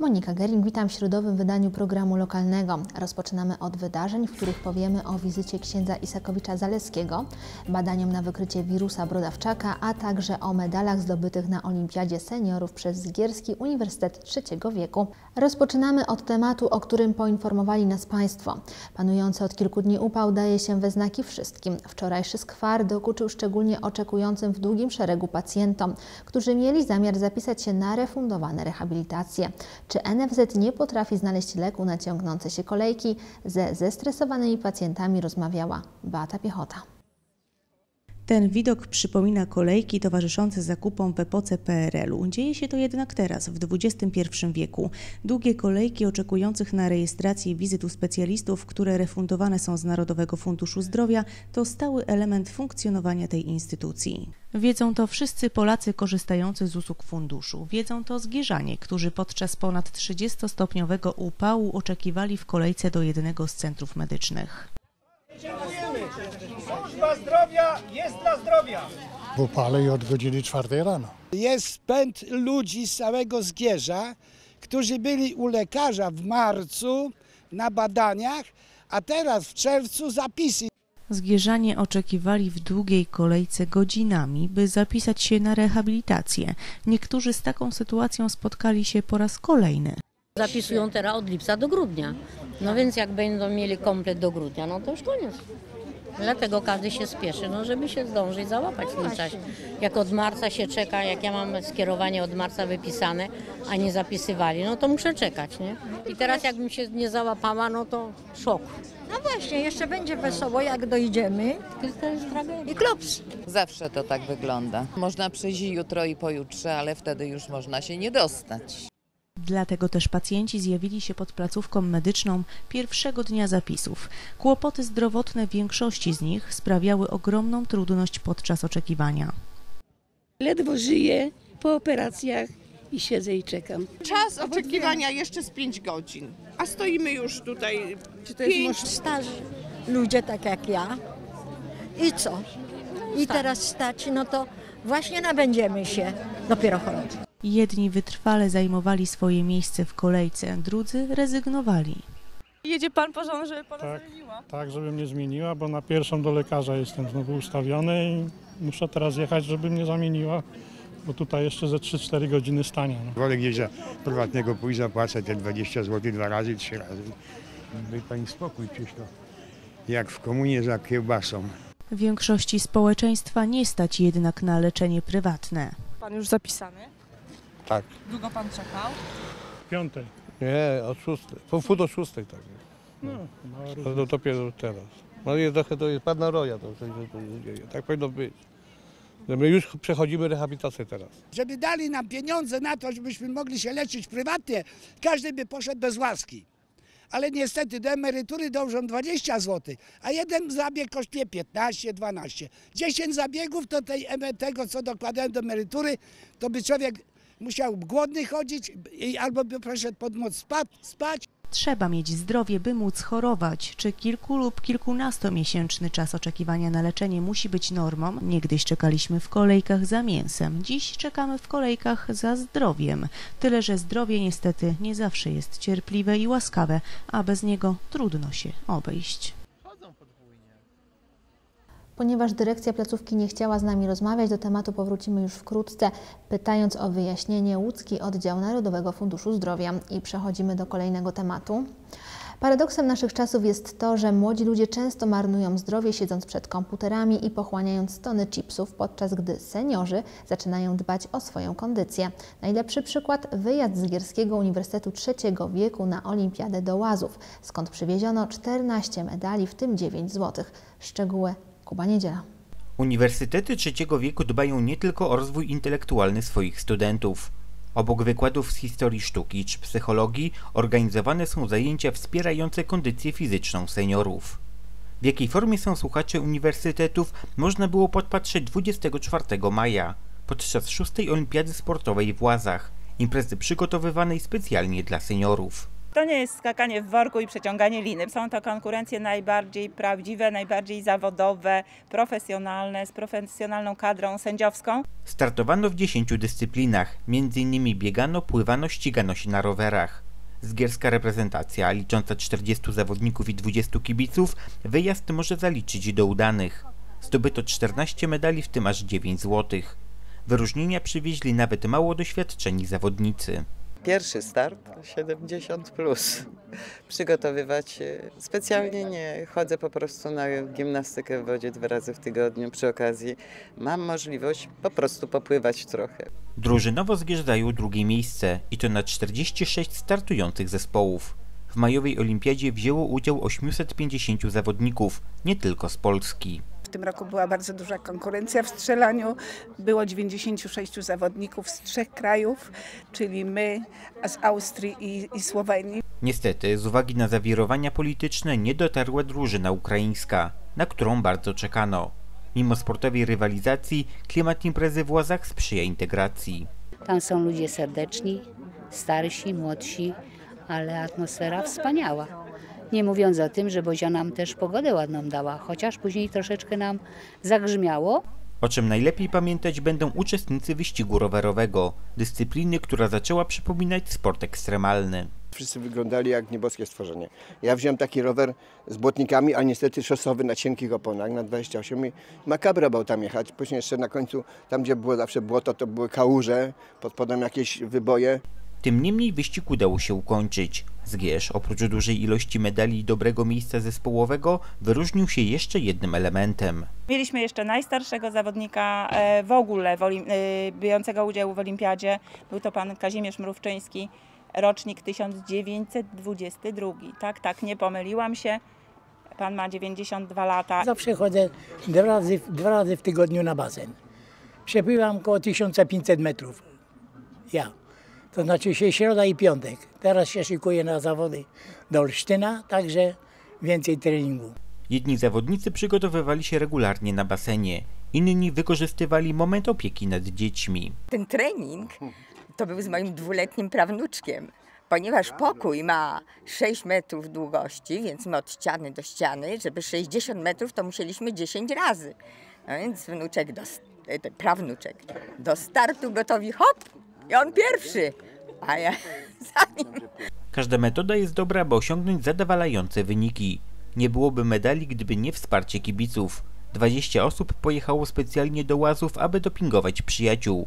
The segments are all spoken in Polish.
Monika Gering, witam w środowym wydaniu programu lokalnego. Rozpoczynamy od wydarzeń, w których powiemy o wizycie księdza Isakowicza Zaleskiego, badaniom na wykrycie wirusa brodawczaka, a także o medalach zdobytych na Olimpiadzie Seniorów przez Zgierski Uniwersytet Trzeciego Wieku. Rozpoczynamy od tematu, o którym poinformowali nas Państwo. Panujący od kilku dni upał daje się we znaki wszystkim. Wczorajszy skwar dokuczył szczególnie oczekującym w długim szeregu pacjentom, którzy mieli zamiar zapisać się na refundowane rehabilitacje. Czy NFZ nie potrafi znaleźć leku na ciągnące się kolejki? Ze zestresowanymi pacjentami rozmawiała Beata Piechota. Ten widok przypomina kolejki towarzyszące zakupom w epoce PRL-u. Dzieje się to jednak teraz, w XXI wieku. Długie kolejki oczekujących na rejestrację wizyt u specjalistów, które refundowane są z Narodowego Funduszu Zdrowia, to stały element funkcjonowania tej instytucji. Wiedzą to wszyscy Polacy korzystający z usług funduszu. Wiedzą to zgierzanie, którzy podczas ponad 30-stopniowego upału oczekiwali w kolejce do jednego z centrów medycznych. Dziękujemy. Służba zdrowia jest dla zdrowia. w upale i od godziny czwartej rano. Jest pęd ludzi z całego Zgierza, którzy byli u lekarza w marcu na badaniach, a teraz w czerwcu zapisy. Zgierzanie oczekiwali w długiej kolejce godzinami, by zapisać się na rehabilitację. Niektórzy z taką sytuacją spotkali się po raz kolejny. Zapisują teraz od lipca do grudnia. No więc jak będą mieli komplet do grudnia, no to już koniec. Dlatego każdy się spieszy, no żeby się zdążyć załapać w tym czasie. Jak od marca się czeka, jak ja mam skierowanie od marca wypisane, a nie zapisywali, no to muszę czekać, nie? I teraz jakbym się nie załapała, no to szok. No właśnie, jeszcze będzie wesoło, jak dojdziemy. To jest tragedia. I klops. Zawsze to tak wygląda. Można przyjść jutro i pojutrze, ale wtedy już można się nie dostać. Dlatego też pacjenci zjawili się pod placówką medyczną pierwszego dnia zapisów. Kłopoty zdrowotne większości z nich sprawiały ogromną trudność podczas oczekiwania. Ledwo żyję po operacjach i siedzę i czekam. Czas oczekiwania jeszcze z 5 godzin, a stoimy już tutaj Czy to jest 5 może starzy ludzie tak jak ja? I co? I teraz stać, no to właśnie nabędziemy się dopiero choroby. Jedni wytrwale zajmowali swoje miejsce w kolejce, drudzy rezygnowali. Jedzie pan po żonę, żeby pana Tak. zamieniła? Tak, żeby mnie zmieniła, bo na pierwszą do lekarza jestem znowu ustawiony i muszę teraz jechać, żeby mnie zamieniła, bo tutaj jeszcze ze 3-4 godziny stanie. No. Wolę gdzieś za prywatnego pójść, zapłacę te 20 zł dwa razy, trzy razy. Daj pani spokój, przecież to jak w komunie za kiełbasą. Większości społeczeństwa nie stać jednak na leczenie prywatne. Pan już zapisany? Tak. Długo pan czekał? Piątej. Nie, od szóstej. Po pół do szóstej tak. No, To, to dopiero teraz. No i trochę to jest pana roja, to, to, to, to, tak powinno być. No My już przechodzimy rehabilitację teraz. Żeby dali nam pieniądze na to, żebyśmy mogli się leczyć prywatnie, każdy by poszedł bez łaski. Ale niestety do emerytury dążą 20 zł, a jeden zabieg kosztuje 15, 12. 10 zabiegów to tej, tego, co dokładałem do emerytury, to by człowiek musiał głodny chodzić albo poszedł pod noc spać Trzeba mieć zdrowie, by móc chorować. Czy kilku lub kilkunastomiesięczny czas oczekiwania na leczenie musi być normą? Niegdyś czekaliśmy w kolejkach za mięsem, dziś czekamy w kolejkach za zdrowiem. Tyle, że zdrowie niestety nie zawsze jest cierpliwe i łaskawe, a bez niego trudno się obejść. Ponieważ dyrekcja placówki nie chciała z nami rozmawiać, do tematu powrócimy już wkrótce, pytając o wyjaśnienie łódzki oddział Narodowego Funduszu Zdrowia. I przechodzimy do kolejnego tematu. Paradoksem naszych czasów jest to, że młodzi ludzie często marnują zdrowie siedząc przed komputerami i pochłaniając tony chipsów, podczas gdy seniorzy zaczynają dbać o swoją kondycję. Najlepszy przykład wyjazd z Gierskiego Uniwersytetu Trzeciego Wieku na Olimpiadę do Łazów, skąd przywieziono 14 medali, w tym 9 złotych. Szczegóły Kuba Niedziela. Uniwersytety trzeciego wieku dbają nie tylko o rozwój intelektualny swoich studentów. Obok wykładów z historii sztuki czy psychologii organizowane są zajęcia wspierające kondycję fizyczną seniorów. W jakiej formie są słuchacze uniwersytetów można było podpatrzeć 24 maja podczas szóstej olimpiady sportowej w Łazach, imprezy przygotowywanej specjalnie dla seniorów. To nie jest skakanie w worku i przeciąganie liny. Są to konkurencje najbardziej prawdziwe, najbardziej zawodowe, profesjonalne, z profesjonalną kadrą sędziowską. Startowano w 10 dyscyplinach, m.in. biegano, pływano, ścigano się na rowerach. Zgierska reprezentacja, licząca 40 zawodników i 20 kibiców, wyjazd może zaliczyć do udanych. Zdobyto 14 medali, w tym aż 9 złotych. Wyróżnienia przywieźli nawet mało doświadczeni zawodnicy. Pierwszy start 70 plus. Przygotowywać się specjalnie nie chodzę po prostu na gimnastykę w wodzie dwa razy w tygodniu. Przy okazji mam możliwość po prostu popływać trochę. Drużynowo zjeżdżają drugie miejsce i to na 46 startujących zespołów. W majowej olimpiadzie wzięło udział 850 zawodników, nie tylko z Polski. W tym roku była bardzo duża konkurencja w strzelaniu. Było 96 zawodników z trzech krajów, czyli my z Austrii i, i Słowenii. Niestety, z uwagi na zawirowania polityczne nie dotarła drużyna ukraińska, na którą bardzo czekano. Mimo sportowej rywalizacji, klimat imprezy w Łazach sprzyja integracji. Tam są ludzie serdeczni, starsi, młodsi, ale atmosfera wspaniała. Nie mówiąc o tym, że Bozia nam też pogodę ładną dała, chociaż później troszeczkę nam zagrzmiało. O czym najlepiej pamiętać będą uczestnicy wyścigu rowerowego, dyscypliny, która zaczęła przypominać sport ekstremalny. Wszyscy wyglądali jak nieboskie stworzenie. Ja wziąłem taki rower z błotnikami, a niestety szosowy na cienkich oponach na 28 i makabra bał tam jechać. Później jeszcze na końcu, tam gdzie było zawsze błoto, to były kałuże, pod spodem jakieś wyboje. Tym niemniej wyścig udało się ukończyć. Zgierz, oprócz dużej ilości medali i dobrego miejsca zespołowego, wyróżnił się jeszcze jednym elementem. Mieliśmy jeszcze najstarszego zawodnika e, w ogóle e, biorącego udział w olimpiadzie. Był to pan Kazimierz Mrówczyński, rocznik 1922. Tak, tak, nie pomyliłam się. Pan ma 92 lata. Zawsze chodzę dwa razy, dwa razy w tygodniu na basen. Przepływam około 1500 metrów. Ja. To znaczy się środa i piątek. Teraz się szykuję na zawody do Olsztyna, także więcej treningu. Jedni zawodnicy przygotowywali się regularnie na basenie, inni wykorzystywali moment opieki nad dziećmi. Ten trening to był z moim dwuletnim prawnuczkiem, ponieważ pokój ma 6 metrów długości, więc my od ściany do ściany, żeby 60 metrów to musieliśmy 10 razy. No więc wnuczek do, ten prawnuczek do startu gotowi, hop, i on pierwszy, a ja za nim. Każda metoda jest dobra, by osiągnąć zadowalające wyniki. Nie byłoby medali, gdyby nie wsparcie kibiców. 20 osób pojechało specjalnie do Łazów, aby dopingować przyjaciół.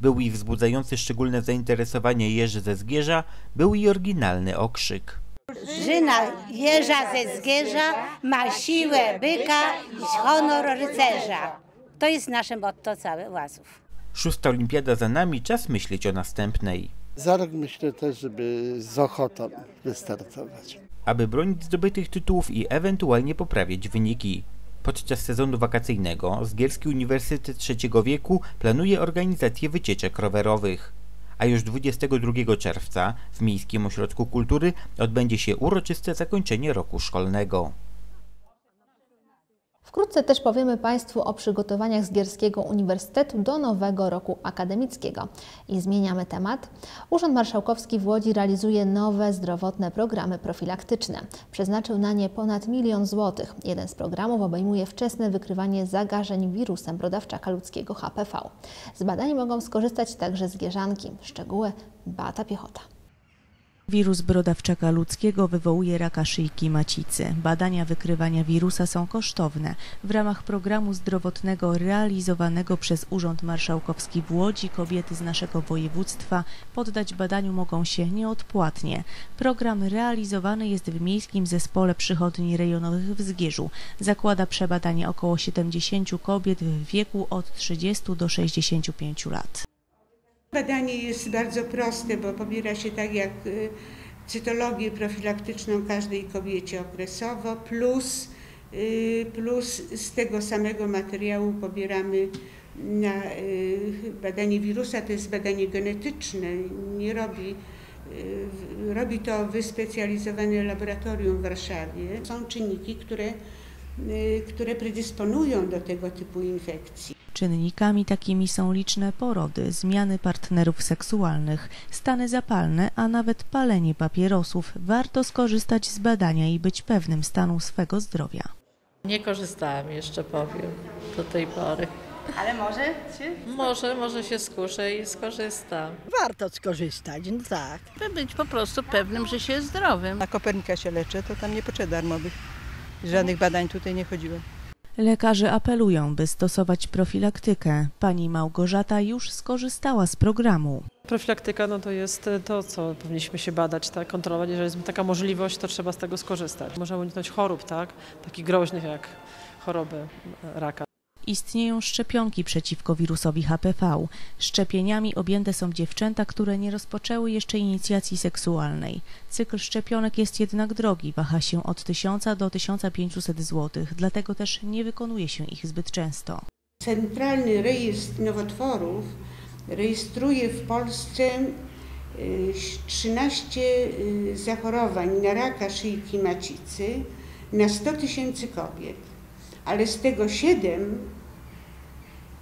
Był i wzbudzający szczególne zainteresowanie Jerzy ze Zgierza, był i oryginalny okrzyk. Żyna jeża ze Zgierza ma siłę byka i honor rycerza. To jest nasze motto całe Łazów. Szósta olimpiada za nami, czas myśleć o następnej. Za rok myślę też, żeby z ochotą wystartować. Aby bronić zdobytych tytułów i ewentualnie poprawiać wyniki. Podczas sezonu wakacyjnego Zgierski Uniwersytet Trzeciego Wieku planuje organizację wycieczek rowerowych. A już 22 czerwca w Miejskim Ośrodku Kultury odbędzie się uroczyste zakończenie roku szkolnego. Wkrótce też powiemy Państwu o przygotowaniach Zgierskiego Uniwersytetu do nowego roku akademickiego. I zmieniamy temat. Urząd Marszałkowski w Łodzi realizuje nowe zdrowotne programy profilaktyczne. Przeznaczył na nie ponad milion złotych. Jeden z programów obejmuje wczesne wykrywanie zakażeń wirusem brodawczaka ludzkiego HPV. Z badań mogą skorzystać także zgierzanki. Szczegóły Beata Piechota. Wirus brodawczaka ludzkiego wywołuje raka szyjki macicy. Badania wykrywania wirusa są kosztowne. W ramach programu zdrowotnego realizowanego przez Urząd Marszałkowski w Łodzi kobiety z naszego województwa poddać badaniu mogą się nieodpłatnie. Program realizowany jest w Miejskim Zespole Przychodni Rejonowych w Zgierzu. Zakłada przebadanie około 70 kobiet w wieku od 30 do 65 lat. Badanie jest bardzo proste, bo pobiera się tak jak cytologię profilaktyczną każdej kobiecie okresowo, plus, plus z tego samego materiału pobieramy na badanie wirusa, to jest badanie genetyczne, nie robi, robi to wyspecjalizowane laboratorium w Warszawie. Są czynniki, które, które predysponują do tego typu infekcji. Czynnikami takimi są liczne porody, zmiany partnerów seksualnych, stany zapalne, a nawet palenie papierosów. Warto skorzystać z badania i być pewnym stanu swego zdrowia. Nie korzystałam jeszcze, powiem, do tej pory. Ale może się... Może, może się skuszę i skorzystam. Warto skorzystać, no tak. By być po prostu pewnym, że się jest zdrowym. Na Kopernika się leczę, to tam nie potrzeba darmowych. Żadnych badań tutaj nie chodziłem. Lekarze apelują, by stosować profilaktykę. Pani Małgorzata już skorzystała z programu. Profilaktyka no to jest to, co powinniśmy się badać, tak, kontrolować. Jeżeli jest taka możliwość, to trzeba z tego skorzystać. Można uniknąć chorób, tak, takich groźnych jak choroby raka. Istnieją szczepionki przeciwko wirusowi HPV. Szczepieniami objęte są dziewczęta, które nie rozpoczęły jeszcze inicjacji seksualnej. Cykl szczepionek jest jednak drogi, waha się od 1000 do 1500 zł, dlatego też nie wykonuje się ich zbyt często. Centralny Rejestr Nowotworów rejestruje w Polsce 13 zachorowań na raka szyjki macicy na 100 tysięcy kobiet, ale z tego 7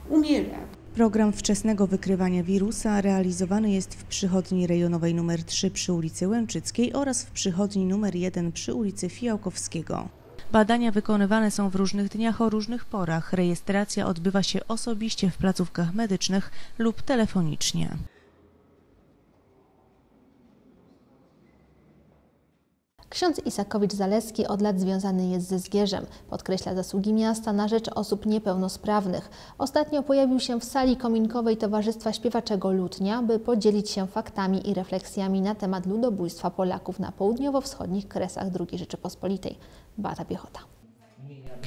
umiera. Program wczesnego wykrywania wirusa realizowany jest w przychodni rejonowej nr 3 przy ulicy Łęczyckiej oraz w przychodni nr 1 przy ulicy Fijałkowskiego. Badania wykonywane są w różnych dniach o różnych porach. Rejestracja odbywa się osobiście w placówkach medycznych lub telefonicznie. Ksiądz Isakowicz-Zaleski od lat związany jest ze Zgierzem. Podkreśla zasługi miasta na rzecz osób niepełnosprawnych. Ostatnio pojawił się w sali kominkowej Towarzystwa Śpiewaczego Lutnia, by podzielić się faktami i refleksjami na temat ludobójstwa Polaków na południowo-wschodnich kresach II Rzeczypospolitej. Bata Piechota.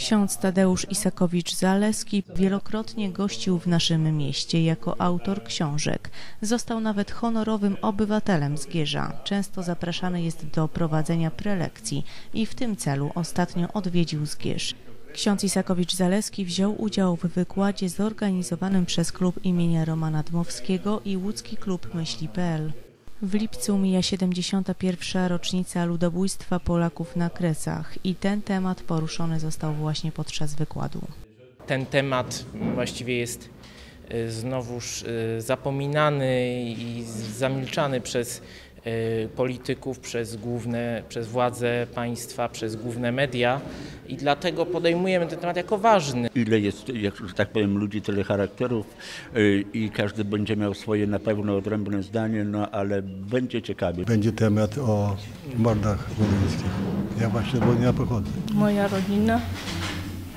Ksiądz Tadeusz Isakowicz-Zaleski wielokrotnie gościł w naszym mieście jako autor książek. Został nawet honorowym obywatelem Zgierza. Często zapraszany jest do prowadzenia prelekcji i w tym celu ostatnio odwiedził Zgierz. Ksiądz Isakowicz-Zaleski wziął udział w wykładzie zorganizowanym przez klub imienia Romana Dmowskiego i łódzki klub Myśli.pl. W lipcu mija 71. rocznica ludobójstwa Polaków na Kresach i ten temat poruszony został właśnie podczas wykładu. Ten temat właściwie jest znowuż zapominany i zamilczany przez polityków, przez główne, przez władze państwa, przez główne media i dlatego podejmujemy ten temat jako ważny. Ile jest, jak, że tak powiem, ludzi, tyle charakterów i każdy będzie miał swoje na pewno odrębne zdanie, no ale będzie ciekawie. Będzie temat o mordach wołyńskich. Ja właśnie z Wołynia pochodzę. Moja rodzina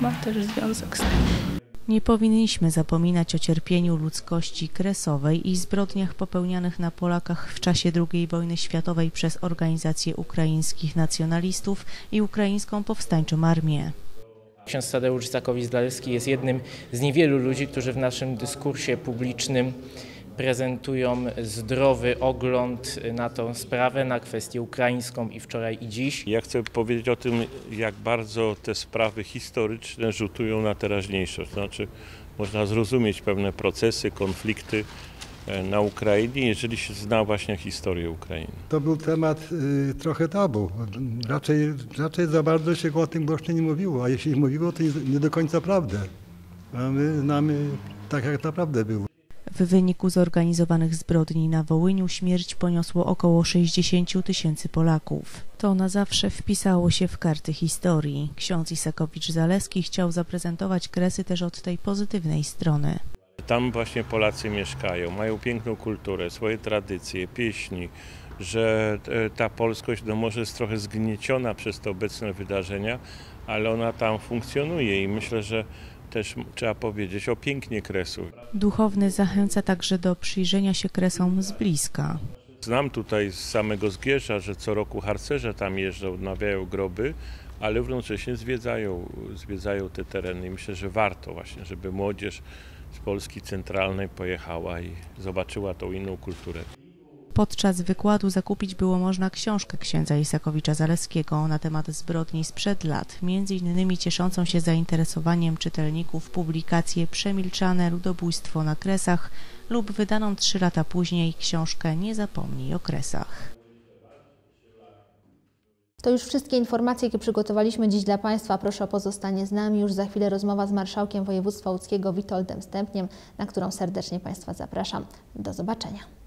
ma też związek z tym. Nie powinniśmy zapominać o cierpieniu ludzkości kresowej i zbrodniach popełnianych na Polakach w czasie II wojny światowej przez organizacje ukraińskich nacjonalistów i ukraińską powstańczą armię. Ksiądz Tadeusz Zakowicz-Zaleski jest jednym z niewielu ludzi, którzy w naszym dyskursie publicznym prezentują zdrowy ogląd na tą sprawę, na kwestię ukraińską i wczoraj i dziś. Ja chcę powiedzieć o tym, jak bardzo te sprawy historyczne rzutują na teraźniejszość. Znaczy, można zrozumieć pewne procesy, konflikty na Ukrainie, jeżeli się zna właśnie historię Ukrainy. To był temat y, trochę tabu. Raczej, raczej za bardzo się o tym głośno nie mówiło, a jeśli mówiło, to nie, nie do końca prawdę. A my znamy tak, jak naprawdę było. W wyniku zorganizowanych zbrodni na Wołyniu śmierć poniosło około 60 tysięcy Polaków. To na zawsze wpisało się w karty historii. Ksiądz Isakowicz-Zaleski chciał zaprezentować Kresy też od tej pozytywnej strony. Tam właśnie Polacy mieszkają, mają piękną kulturę, swoje tradycje, pieśni, że ta polskość no może jest trochę zgnieciona przez te obecne wydarzenia, ale ona tam funkcjonuje i myślę, że też trzeba powiedzieć o pięknie kresu. Duchowny zachęca także do przyjrzenia się kresom z bliska. Znam tutaj z samego Zgierza, że co roku harcerze tam jeżdżą, odnawiają groby, ale równocześnie zwiedzają, zwiedzają te tereny i myślę, że warto właśnie, żeby młodzież z Polski centralnej pojechała i zobaczyła tą inną kulturę. Podczas wykładu zakupić było można książkę księdza Isakowicza-Zaleskiego na temat zbrodni sprzed lat, między innymi cieszącą się zainteresowaniem czytelników publikację Przemilczane ludobójstwo na Kresach lub wydaną trzy lata później książkę Nie zapomnij o Kresach. To już wszystkie informacje, jakie przygotowaliśmy dziś dla Państwa. Proszę o pozostanie z nami. Już za chwilę rozmowa z marszałkiem województwa łódzkiego Witoldem Stępniem, na którą serdecznie Państwa zapraszam. Do zobaczenia.